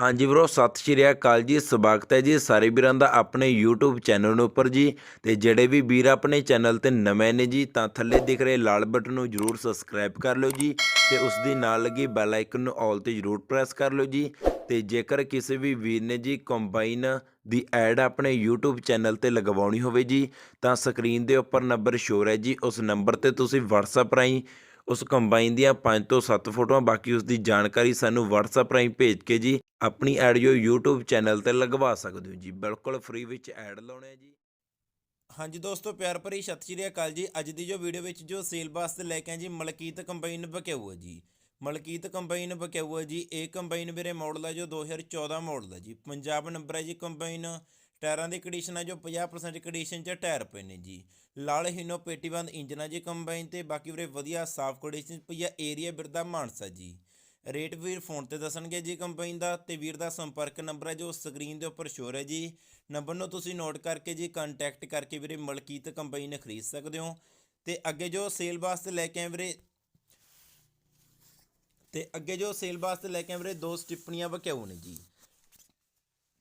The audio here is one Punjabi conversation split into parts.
ਹਾਂਜੀ ਬ్రో ਸਤਿ ਸ਼੍ਰੀ ਅਕਾਲ ਜੀ, ਸਵਾਗਤ ਹੈ ਜੀ ਸਾਰੇ ਵੀਰਾਂ ਦਾ ਆਪਣੇ YouTube ਚੈਨਲ ਉੱਪਰ ਜੀ। ਤੇ ਜਿਹੜੇ ਵੀ ਵੀਰ ਆਪਣੇ ਚੈਨਲ ਤੇ ਨਵੇਂ ਨੇ ਜੀ, ਤਾਂ ਥੱਲੇ ਦਿਖ ਰਹੇ ਲਾਲ ਬਟਨ ਨੂੰ ਜਰੂਰ ਸਬਸਕ੍ਰਾਈਬ ਕਰ ਲਓ ਜੀ। ਤੇ ਉਸ ਦੀ ਨਾਲ ਲੱਗੀ ਬੈਲ ਆਈਕਨ ਨੂੰ ਆਲ ਤੇ ਜਰੂਰ ਪ੍ਰੈਸ ਕਰ ਲਓ ਜੀ। ਤੇ ਜੇਕਰ ਕਿਸੇ ਵੀ ਵੀਰ ਨੇ ਜੀ ਕੰਬਾਈਨ ਦੀ ਐਡ ਆਪਣੇ YouTube ਚੈਨਲ ਤੇ ਲਗਵਾਉਣੀ ਹੋਵੇ ਜੀ, ਤਾਂ ਸਕਰੀਨ ਦੇ ਉੱਪਰ ਨੰਬਰ ਸ਼ੋਰ ਹੈ ਜੀ, ਉਸ ਨੰਬਰ ਤੇ ਤੁਸੀਂ WhatsApp ਰਾਹੀਂ ਉਸ ਕੰਬਾਈਨ ਦੀਆਂ 5 ਤੋਂ 7 ਫੋਟੋਆਂ, ਬਾਕੀ ਉਸ ਦੀ ਜਾਣਕਾਰੀ ਸਾਨੂੰ WhatsApp ਰਾਹੀਂ ਭੇਜ ਕੇ ਜੀ ਆਪਣੀ ਐਡੀਓ YouTube ਚੈਨਲ ਤੇ ਲਗਵਾ ਸਕਦੇ ਹੋ ਜੀ। ਬਿਲਕੁਲ ਫ੍ਰੀ ਵਿੱਚ ਐਡ ਲਾਉਣੇ ਹੈ ਜੀ। ਹਾਂਜੀ ਦੋਸਤੋ, ਪਿਆਰ ਭਰੀ ਸਤਿ ਸ਼੍ਰੀ ਅਕਾਲ ਜੀ। ਅੱਜ ਦੀ ਜੋ ਵੀਡੀਓ ਵਿੱਚ ਜੋ ਸੇਲ ਵਾਸਤੇ ਲੈ ਕੇ ਆਏ ਜੀ, ਮਲਕੀਤ ਕੰਬਾਈਨ ਬਕਿਊ ਹੈ ਜੀ। ਮਲਕੀਤ ਕੰਬਾਈਨ ਬਕਿਊ ਹੈ ਜੀ। ਇਹ ਕੰਬਾਈਨ ਵੀਰੇ ਮਾਡਲ ਹੈ ਜੋ 2014 ਮਾਡਲ ਹੈ ਜੀ। ਪੰਜਾਬ ਨੰਬਰ ਹੈ ਜੀ ਕੰਬਾਈਨ। ਟਾਇਰਾਂ ਦੀ ਕੰਡੀਸ਼ਨ ਹੈ ਜੋ 50% ਕੰਡੀਸ਼ਨ 'ਚ ਟਾਇਰ ਪਏ ਨੇ ਜੀ। ਲਾਲ ਹੀਨੋ ਪੇਟੀਬੰਦ ਇੰਜਨ ਹੈ ਜੀ ਕੰਬਾਈਨ ਤੇ ਬਾਕੀ ਵੀਰੇ ਵਧੀਆ ਸਾਫ਼ ਕੰਡੀਸ਼ਨ 'ਚ ਪਈ ਆ ਏਰੀਆ ਬਿਰਦਾ ਮਾਨਸਾ ਜੀ। ਰੇਟ ਵੀਰ ਫੋਨ ਤੇ ਦੱਸਣਗੇ ਜੀ ਕੰਪਨੀ ਦਾ ਤੇ ਵੀਰ ਦਾ ਸੰਪਰਕ ਨੰਬਰ ਹੈ ਜੋ ਸਕਰੀਨ ਦੇ ਉੱਪਰ ਸ਼ੋਰ ਹੈ ਜੀ। ਨੰਬਰ ਨੂੰ ਤੁਸੀਂ ਨੋਟ ਕਰਕੇ ਜੀ ਕੰਟੈਕਟ ਕਰਕੇ ਵੀਰੇ ਮਲਕੀਤ ਕੰਬਾਈਨ ਖਰੀਦ ਸਕਦੇ ਹੋ। ਤੇ ਅੱਗੇ ਜੋ ਸੇਲ ਵਾਸਤੇ ਲੈ ਕੇ ਆਏ ਵੀਰੇ, ਤੇ ਅੱਗੇ ਜੋ ਸੇਲ ਵਾਸਤੇ ਲੈ ਕੇ ਆਏ ਵੀਰੇ ਦੋ ਸਟਿੱਪਣੀਆਂ ਵਕਿਆਊ ਨੇ ਜੀ।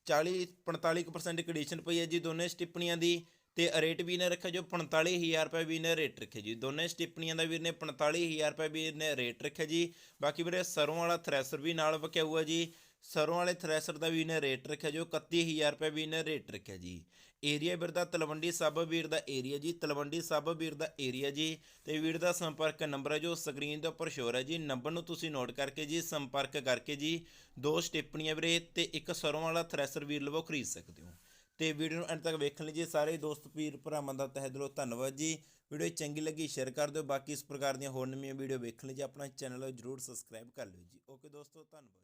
40 45% ਕੰਡੀਸ਼ਨ ਪਈ ਹੈ ਜੀ, ਦੋਨੇ ਸਟਿੱਪਣੀਆਂ ਦੀ ਤੇ ਰੇਟ ਵੀ ਨੇ ਰੱਖਿਆ ਜੋ 45000 ਰੁਪਏ ਵੀ ਨੇ ਰੇਟ ਰੱਖਿਆ ਜੀ। ਦੋਨੇ ਸਟਿੱਪਣੀਆਂ ਦਾ ਵੀਰ ਨੇ 45000 ਰੁਪਏ ਵੀ ਨੇ ਰੇਟ ਰੱਖਿਆ ਜੀ। ਬਾਕੀ ਵੀਰੇ ਸਰੋਂ ਵਾਲਾ ਥ੍ਰੈਸ਼ਰ ਵੀ ਨਾਲ ਵਕਿਆਊ ਹੈ ਜੀ। ਸਰੋਂ ਵਾਲੇ ਥ੍ਰੈਸ਼ਰ ਦਾ ਵੀ ਇਹਨੇ ਰੇਟ ਰੱਖਿਆ ਜੋ 31000 ਰੁਪਏ ਵੀ ਇਹਨੇ ਰੇਟ ਰੱਖਿਆ ਜੀ। ਏਰੀਆ ਵੀਰ ਦਾ ਤਲਵੰਡੀ ਸਾਬੋ ਵੀਰ ਦਾ ਏਰੀਆ ਜੀ, ਤਲਵੰਡੀ ਸਾਬੋ ਵੀਰ ਦਾ ਏਰੀਆ ਜੀ। ਤੇ ਵੀਰ ਦਾ ਸੰਪਰਕ ਨੰਬਰ ਹੈ ਜੋ ਸਕਰੀਨ ਦੇ ਉੱਪਰ ਸ਼ੋਰ ਹੈ ਜੀ। ਨੰਬਰ ਨੂੰ ਤੁਸੀਂ ਨੋਟ ਕਰਕੇ ਜੀ, ਸੰਪਰਕ ਕਰਕੇ ਜੀ, ਦੋ ਸਟਿੱਪਣੀਆਂ ਵੀਰੇ, ਤੇ ਇੱਕ ਸਰੋਂ ਵਾਲਾ ਥ੍ਰੈਸ਼ਰ ਵੀਰ ਲਵੋ, ਖਰੀਦ ਸਕਦੇ ਹੋ। ਤੇ ਵੀਡੀਓ ਨੂੰ ਅੰਤ ਤੱਕ ਵੇਖਣ ਲਈ ਜੀ, ਸਾਰੇ ਦੋਸਤ, ਵੀਰ ਭਰਾਵਾਂ ਦਾ ਤਹਿ ਦਿਲੋਂ ਧੰਨਵਾਦ ਜੀ। ਵੀਡੀਓ ਚੰਗੀ ਲੱਗੀ ਸ਼ੇਅਰ ਕਰ ਦਿਓ। ਬਾਕੀ ਇਸ ਪ੍ਰਕਾਰ ਦੀਆਂ ਹੋਰ ਨਵੀਆਂ ਵੀਡੀਓ ਵੇਖਣ ਲਈ ਜੀ, ਆਪਣਾ ਚੈਨਲ ਜਰੂਰ ਸਬਸਕ੍ਰਾਈਬ ਕਰ ਲਿਓ ਜੀ। ਓਕੇ ਦੋਸਤੋ, ਧੰਨਵਾਦ